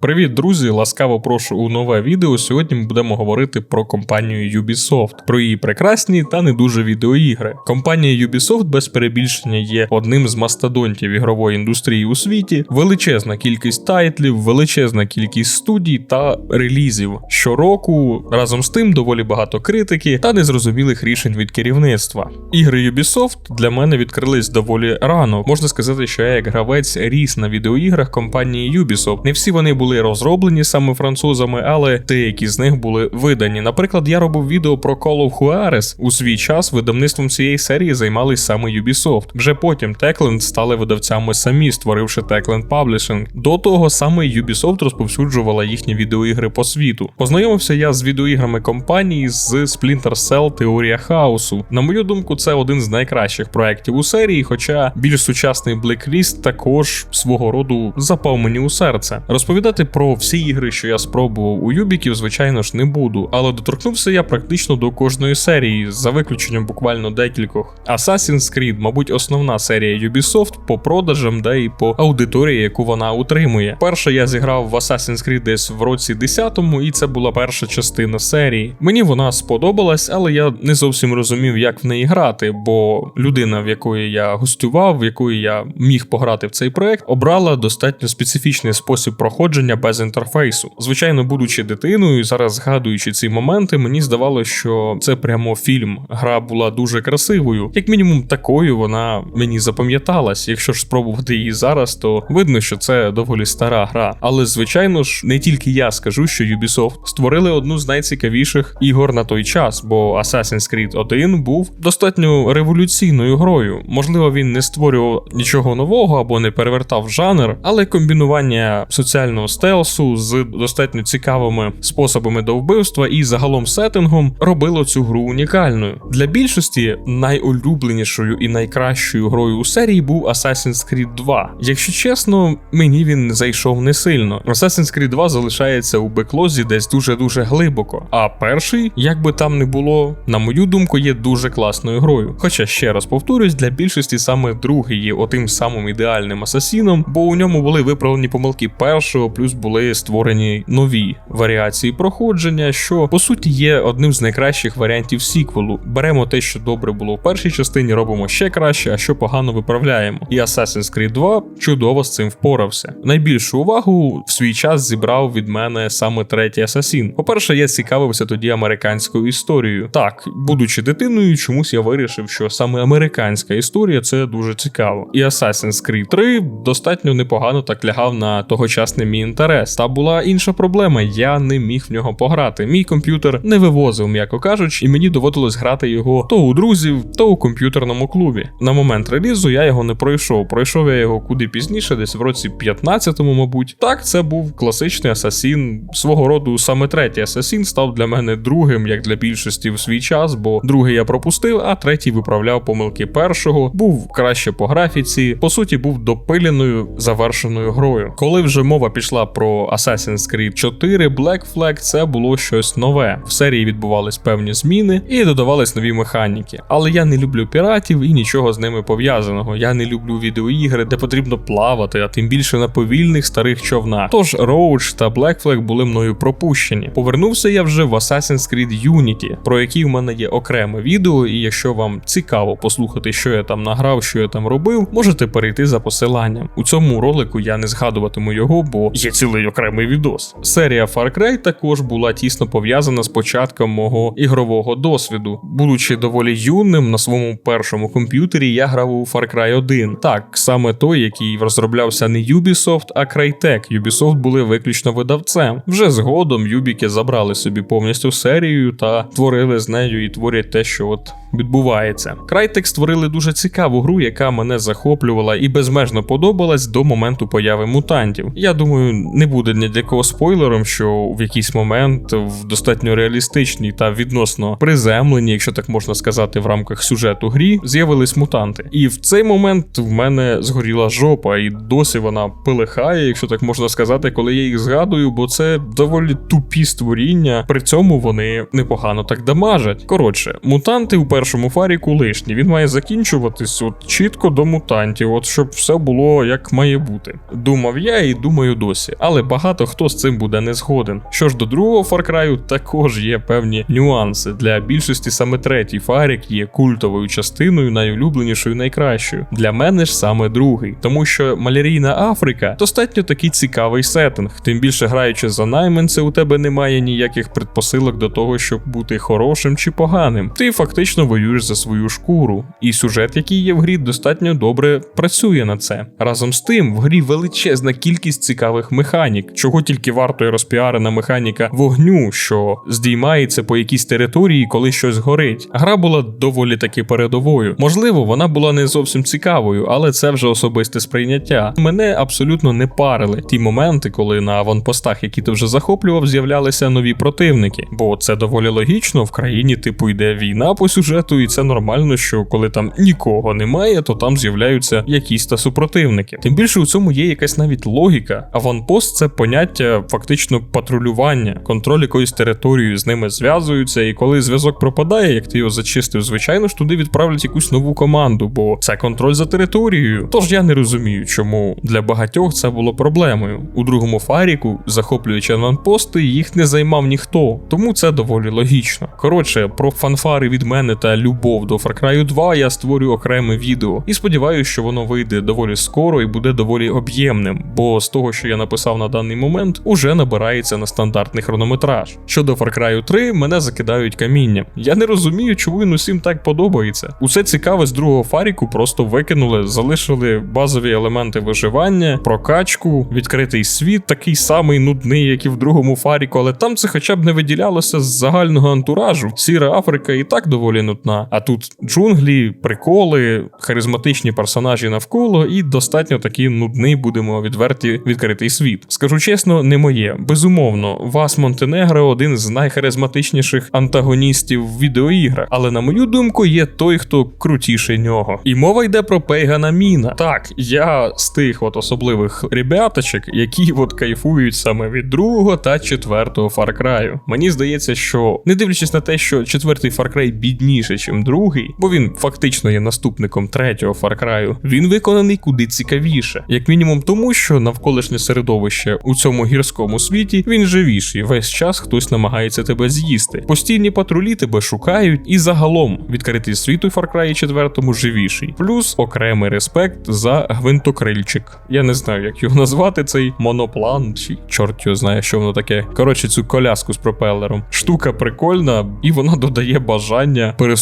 Привіт, друзі! Ласкаво прошу у нове відео. Сьогодні ми будемо говорити про компанію Ubisoft, про її прекрасні та не дуже відеоігри. Компанія Ubisoft без перебільшення є одним з мастодонтів ігрової індустрії у світі, величезна кількість тайтлів, величезна кількість студій та релізів. Щороку разом з тим доволі багато критики та незрозумілих рішень від керівництва. Ігри Ubisoft для мене відкрились доволі рано. Можна сказати, що я як гравець ріс на відеоіграх компанії Ubisoft. Не всі вони були розроблені саме французами, але деякі з них були видані. Наприклад, я робив відео про Call of Juarez. У свій час видавництвом цієї серії займались саме Ubisoft. Вже потім Techland стали видавцями самі, створивши Techland Publishing. До того саме Ubisoft розповсюджувала їхні відеоігри по світу. Познайомився я з відеоіграми компанії з Splinter Cell Теорія хаосу. На мою думку, це один з найкращих проєктів у серії, хоча більш сучасний Blacklist також свого роду запав мені у серце. Розповідати про всі ігри, що я спробував у Юбіків, звичайно ж, не буду, але доторкнувся я практично до кожної серії, за виключенням буквально декількох. Assassin's Creed, мабуть, основна серія Ubisoft по продажам, да і по аудиторії, яку вона утримує. Перше я зіграв в Assassin's Creed десь в році 10-му, і це була перша частина серії. Мені вона сподобалась, але я не зовсім розумів, як в неї грати, бо людина, в якої я гостював, в якої я міг пограти в цей проект, обрала достатньо специфічний спосіб проходження враження без інтерфейсу. Звичайно, будучи дитиною, зараз згадуючи ці моменти, мені здавалося, що це прямо фільм. Гра була дуже красивою, як мінімум, такою вона мені запам'яталась. Якщо ж спробувати її зараз, то видно, що це доволі стара гра. Але звичайно ж, не тільки я скажу, що Ubisoft створили одну з найцікавіших ігор на той час, бо Assassin's Creed 1 був достатньо революційною грою. Можливо, він не створював нічого нового або не перевертав жанр, але комбінування соціального стелсу з достатньо цікавими способами до вбивства і загалом сеттингом робило цю гру унікальною. Для більшості найулюбленішою і найкращою грою у серії був Assassin's Creed 2. Якщо чесно, мені він зайшов не сильно. Assassin's Creed 2 залишається у беклозі десь дуже-дуже глибоко. А перший, як би там не було, на мою думку, є дуже класною грою. Хоча ще раз повторюсь, для більшості саме другий є отим самим ідеальним асасіном, бо у ньому були виправлені помилки першого плюс були створені нові варіації проходження, що по суті є одним з найкращих варіантів сіквелу. Беремо те, що добре було в першій частині, робимо ще краще, а що погано виправляємо. І Assassin's Creed 2 чудово з цим впорався. Найбільшу увагу в свій час зібрав від мене саме третій Асасін. По-перше, я цікавився тоді американською історією. Так, будучи дитиною, чомусь я вирішив, що саме американська історія це дуже цікаво. І Assassin's Creed 3 достатньо непогано так лягав на тогочасний мій інтерес. Та була інша проблема, я не міг в нього пограти. Мій комп'ютер не вивозив, м'яко кажучи, і мені доводилось грати його то у друзів, то у комп'ютерному клубі. На момент релізу я його не пройшов. Пройшов я його куди пізніше, десь в році 15-му, мабуть. Так, це був класичний асасін. Свого роду саме третій асасін став для мене другим, як для більшості в свій час, бо другий я пропустив, а третій виправляв помилки першого, був краще по графіці, по суті, був допиленою завершеною грою. Коли вже мова пішла про Assassin's Creed 4 Black Flag, це було щось нове. В серії відбувались певні зміни і додавались нові механіки. Але я не люблю піратів і нічого з ними пов'язаного. Я не люблю відеоігри, де потрібно плавати, а тим більше на повільних старих човнах. Тож Roach та Black Flag були мною пропущені. Повернувся я вже в Assassin's Creed Unity, про який в мене є окреме відео, і якщо вам цікаво послухати, що я там награв, що я там робив, можете перейти за посиланням. У цьому ролику я не згадуватиму його, бо є цілий окремий відос. Серія Far Cry також була тісно пов'язана з початком мого ігрового досвіду. Будучи доволі юним на своєму першому комп'ютері, я грав у Far Cry 1. Так, саме той, який розроблявся не Ubisoft, а Crytek. Ubisoft були виключно видавцем. Вже згодом Юбіки забрали собі повністю серію та творили з нею і творять те, що от відбувається. Crytek створили дуже цікаву гру, яка мене захоплювала і безмежно подобалась до моменту появи мутантів. Я думаю, не буде ні для кого спойлером, що в якийсь момент в достатньо реалістичній та відносно приземленій, якщо так можна сказати, в рамках сюжету грі, з'явились мутанти. І в цей момент в мене згоріла жопа, і досі вона пилихає, якщо так можна сказати, коли я їх згадую, бо це доволі тупі створіння. При цьому вони непогано так дамажать. Коротше, мутанти у першому фаріку лишній. Він має закінчуватись от чітко до мутантів, от щоб все було як має бути. Думав я і думаю досі, але багато хто з цим буде не згоден. Що ж до другого Far Cry, також є певні нюанси. Для більшості саме третій фарік є культовою частиною, найулюбленішою, найкращою. Для мене ж саме другий, тому що малярійна Африка достатньо такий цікавий сеттинг. Тим більше граючи за найманця, у тебе немає ніяких предпосилок до того, щоб бути хорошим чи поганим. Ти фактично воюєш за свою шкуру, і сюжет, який є в грі, достатньо добре працює на це. Разом з тим, в грі величезна кількість цікавих механік, чого тільки вартує розпіарена механіка вогню, що здіймається по якійсь території, коли щось горить. Гра була доволі таки передовою. Можливо, вона була не зовсім цікавою, але це вже особисте сприйняття. Мене абсолютно не парили ті моменти, коли на аванпостах, які ти вже захоплював, з'являлися нові противники. Бо це доволі логічно. В країні типу йде війна по сюжету, і це нормально, що коли там нікого немає, то там з'являються якісь та супротивники. Тим більше у цьому є якась навіть логіка. Аванпост це поняття фактично патрулювання, контроль якоїсь території з ними зв'язуються, і коли зв'язок пропадає, як ти його зачистив, звичайно ж туди відправлять якусь нову команду, бо це контроль за територією. Тож я не розумію, чому для багатьох це було проблемою. У другому фаріку, захоплюючи аванпости, їх не займав ніхто, тому це доволі логічно. Коротше, про фанфари від мене та любов до Far Cry 2 я створю окреме відео і сподіваюся, що воно вийде доволі скоро і буде доволі об'ємним, бо з того, що я написав на даний момент, уже набирається на стандартний хронометраж. Щодо Far Cry 3, мене закидають камінням. Я не розумію, чому він усім так подобається. Усе цікаве з другого фаріку просто викинули, залишили базові елементи виживання, прокачку, відкритий світ, такий самий нудний, як і в другому фаріку, але там це хоча б не виділялося з загального антуражу. Сіра Африка і так доволі нудна. А тут джунглі, приколи, харизматичні персонажі навколо, і достатньо такий нудний, будемо відверті, відкритий світ. Скажу чесно, не моє. Безумовно, Вас Монтенегро один з найхаризматичніших антагоністів в відеоіграх, але на мою думку, є той, хто крутіше нього. І мова йде про Пейгана Міна. Так, я з тих от особливих ребяточок, які от кайфують саме від другого та четвертого Far Cry. Мені здається, що не дивлячись на те, що четвертий Far Cry бідніше, ніж другий, бо він фактично є наступником третього Far Cry, він виконаний куди цікавіше, як мінімум тому, що навколишнє середовище у цьому гірському світі він живіший. Весь час хтось намагається тебе з'їсти. Постійні патрулі тебе шукають, і загалом відкритий світ у Far Cry 4 живіший. Плюс окремий респект за гвинтокрильчик. Я не знаю, як його назвати, цей моноплан, чи чорт його знає, що воно таке. Коротше, цю коляску з пропелером. Штука прикольна, і вона додає бажання пересуватися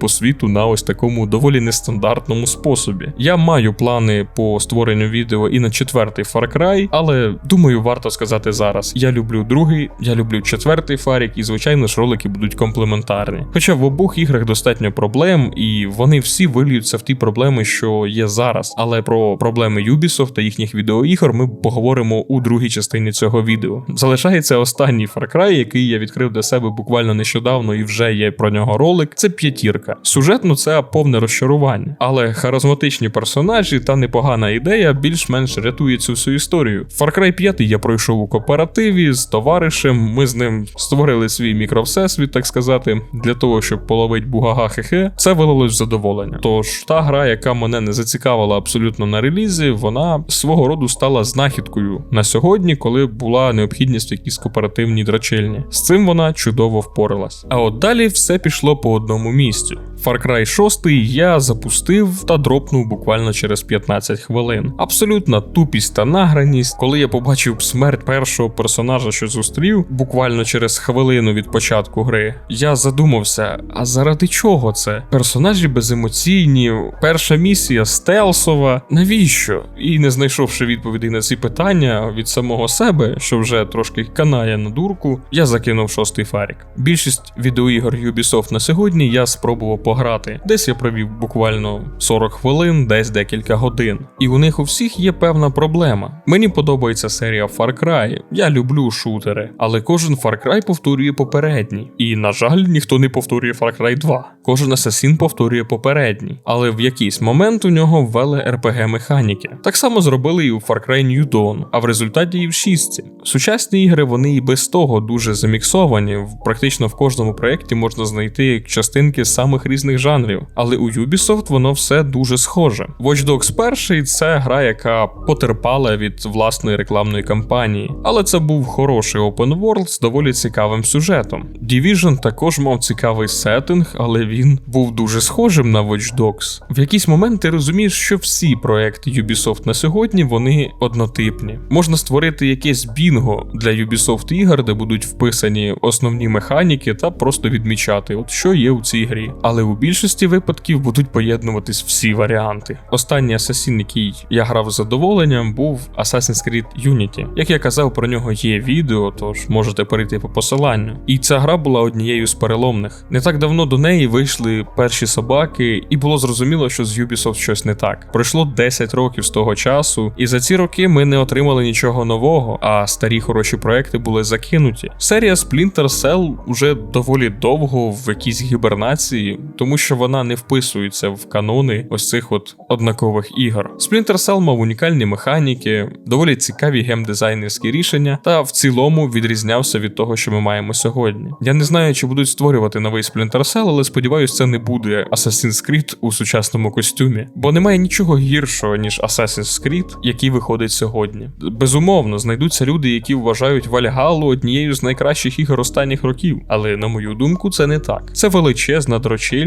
по світу на ось такому доволі нестандартному способі. Я маю плани по створенню відео і на четвертий Far Cry, але думаю, варто сказати зараз. Я люблю другий, я люблю четвертий фарік, і звичайно ж ролики будуть комплементарні. Хоча в обох іграх достатньо проблем, і вони всі виліються в ті проблеми, що є зараз. Але про проблеми Ubisoft та їхніх відеоігор ми поговоримо у другій частині цього відео. Залишається останній Far Cry, який я відкрив для себе буквально нещодавно, і вже є про нього ролик. Це п'ятірка. Сюжетно це повне розчарування, але харизматичні персонажі та непогана ідея більш-менш рятує цю всю історію. Far Cry 5 я пройшов у кооперативі з товаришем. Ми з ним створили свій мікровсесвіт, так сказати, для того, щоб половить бугага хехе. Це вилилось в задоволення. Тож та гра, яка мене не зацікавила абсолютно на релізі, вона свого роду стала знахідкою на сьогодні, коли була необхідність в якійсь кооперативній драчельні. З цим вона чудово впоралась. А от далі все пішло по одному місцю. Far Cry 6 я запустив та дропнув буквально через 15 хвилин. Абсолютна тупість та награність, коли я побачив смерть першого персонажа, що зустрів, буквально через хвилину від початку гри, я задумався: а заради чого це? Персонажі беземоційні, перша місія стелсова. Навіщо? І не знайшовши відповідей на ці питання від самого себе, що вже трошки канає на дурку, я закинув шостий фарік. Більшість відеоігор Ubisoft на сьогодні я спробував пограти. Десь я провів буквально 40 хвилин, десь декілька годин. І у них у всіх є певна проблема. Мені подобається серія Far Cry, я люблю шутери, але кожен Far Cry повторює попередній. І, на жаль, ніхто не повторює Far Cry 2. Кожен асасін повторює попередній, але в якийсь момент у нього ввели RPG механіки. Так само зробили і у Far Cry New Dawn, а в результаті і в 6. Сучасні ігри вони і без того дуже заміксовані. Практично в кожному проєкті можна знайти частинки самих різних різних жанрів, але у Ubisoft воно все дуже схоже. Watch Dogs 1 – це гра, яка потерпала від власної рекламної кампанії, але це був хороший open world з доволі цікавим сюжетом. Division також мав цікавий сеттинг, але він був дуже схожим на Watch Dogs. В якийсь момент ти розумієш, що всі проекти Ubisoft на сьогодні вони однотипні. Можна створити якесь бінго для Ubisoft ігор, де будуть вписані основні механіки та просто відмічати, от що є у цій грі. Але у більшості випадків будуть поєднуватись всі варіанти. Останній асасін, який я грав з задоволенням, був Assassin's Creed Unity. Як я казав, про нього є відео, тож можете перейти по посиланню. І ця гра була однією з переломних. Не так давно до неї вийшли перші собаки, і було зрозуміло, що з Ubisoft щось не так. Пройшло 10 років з того часу, і за ці роки ми не отримали нічого нового, а старі хороші проекти були закинуті. Серія Splinter Cell уже доволі довго в якійсь гібернації, тому що вона не вписується в канони ось цих от однакових ігор. Splinter Cell мав унікальні механіки, доволі цікаві геймдизайнерські рішення, та в цілому відрізнявся від того, що ми маємо сьогодні. Я не знаю, чи будуть створювати новий Splinter Cell, але сподіваюся, це не буде Assassin's Creed у сучасному костюмі, бо немає нічого гіршого ніж Assassin's Creed, який виходить сьогодні. Безумовно, знайдуться люди, які вважають Вальгалу однією з найкращих ігор останніх років, але на мою думку, це не так. Це величезна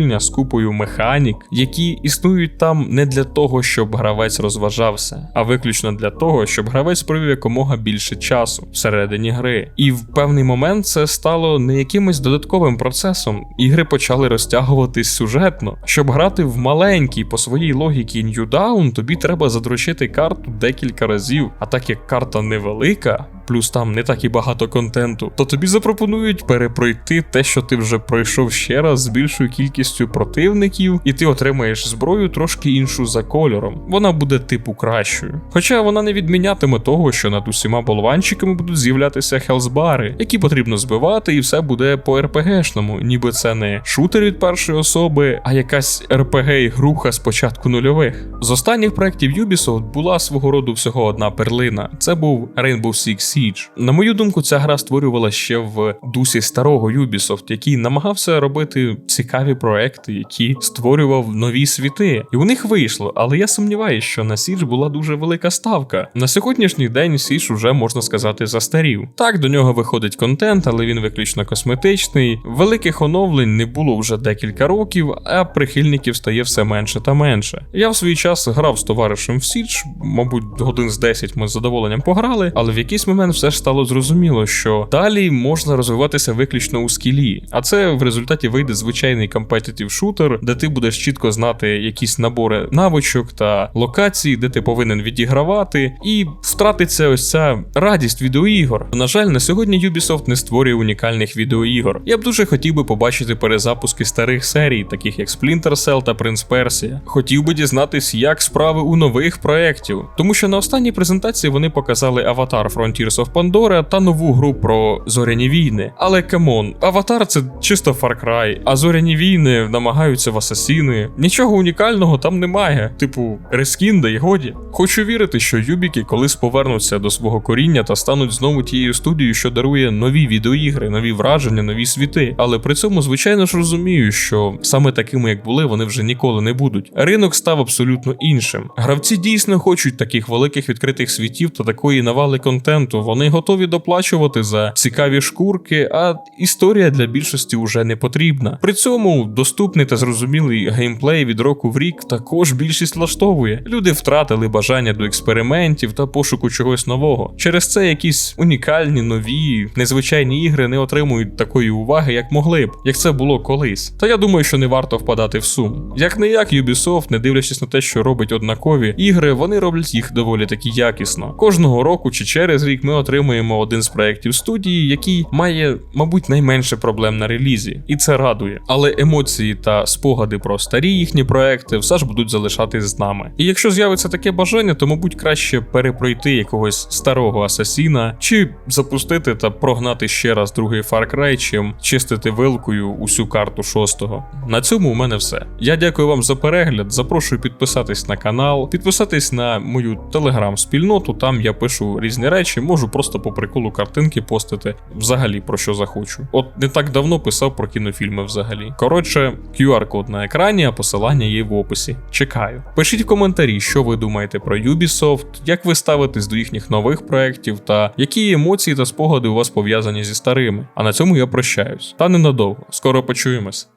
дрочильня з купою механік, які існують там не для того, щоб гравець розважався, а виключно для того, щоб гравець провів якомога більше часу всередині гри. І в певний момент це стало не якимось додатковим процесом. Ігри почали розтягуватись сюжетно. Щоб грати в маленький по своїй логіці Down, тобі треба задрочити карту декілька разів. А так як карта невелика, плюс там не так і багато контенту, то тобі запропонують перепройти те, що ти вже пройшов ще раз з більшою кількістю противників, і ти отримаєш зброю трошки іншу за кольором. Вона буде типу кращою. Хоча вона не відмінятиме того, що над усіма болванчиками будуть з'являтися хелсбари, які потрібно збивати, і все буде по РПГшному, ніби це не шутер від першої особи, а якась РПГ-ігруха з початку нульових. З останніх проєктів Ubisoft була свого роду всього одна перлина. Це був Rainbow Six Siege. На мою думку, ця гра створювала ще в дусі старого Ubisoft, який намагався робити цікаві проекти, які створював нові світи. І у них вийшло, але я сумніваюся, що на Siege була дуже велика ставка. На сьогоднішній день Siege уже можна сказати застарів. Так, до нього виходить контент, але він виключно косметичний. Великих оновлень не було вже декілька років, а прихильників стає все менше та менше. Я в свій час грав з товаришем в Siege, мабуть, годин з 10 ми з задоволенням пограли, але в якийсь момент все ж стало зрозуміло, що далі можна розвиватися виключно у скілі, а це в результаті вийде звичайний компетитив шутер, де ти будеш чітко знати якісь набори навичок та локацій, де ти повинен відігравати, і втратиться ось ця радість відеоігор. На жаль, на сьогодні Ubisoft не створює унікальних відеоігор. Я б дуже хотів би побачити перезапуски старих серій, таких як Splinter Cell та Prince Persia. Хотів би дізнатись, як справи у нових проєктів, тому що на останній презентації вони показали Avatar Frontiers of Pandora та нову гру про зоряні війни. Але камон, Аватар це чисто Far Cry, а зоряні війни намагаються в асасіни. Нічого унікального там немає. Типу, рескін, да й годі. Хочу вірити, що Юбіки колись повернуться до свого коріння та стануть знову тією студією, що дарує нові відеоігри, нові враження, нові світи. Але при цьому, звичайно ж, розумію, що саме такими, як були, вони вже ніколи не будуть. Ринок став абсолютно іншим. Гравці дійсно хочуть таких великих відкритих світів та такої навали контенту. Вони готові доплачувати за цікаві шкурки, а історія для більшості вже не потрібна. При цьому доступний та зрозумілий геймплей від року в рік також більшість влаштовує. Люди втратили бажання до експериментів та пошуку чогось нового. Через це якісь унікальні, нові, незвичайні ігри не отримують такої уваги, як могли б, як це було колись. Та я думаю, що не варто впадати в сум. Як не як Ubisoft, не дивлячись на те, що робить однакові ігри, вони роблять їх доволі таки якісно. Кожного року чи через рік ми отримуємо один з проєктів студії, який має, мабуть, найменше проблем на релізі, і це радує. Але емоції та спогади про старі їхні проекти все ж будуть залишатись з нами. І якщо з'явиться таке бажання, то мабуть краще перепройти якогось старого асасіна, чи запустити та прогнати ще раз другий Far Cry, чим чистити вилкою усю карту шостого. На цьому у мене все. Я дякую вам за перегляд. Запрошую підписатись на канал, підписатись на мою телеграм-спільноту. Там я пишу різні речі, можу можу просто по приколу картинки постити взагалі про що захочу. От не так давно писав про кінофільми взагалі. Коротше, QR-код на екрані, а посилання є в описі. Чекаю. Пишіть в коментарі, що ви думаєте про Ubisoft, як ви ставитесь до їхніх нових проєктів та які емоції та спогади у вас пов'язані зі старими. А на цьому я прощаюсь. Та ненадовго. Скоро почуємось.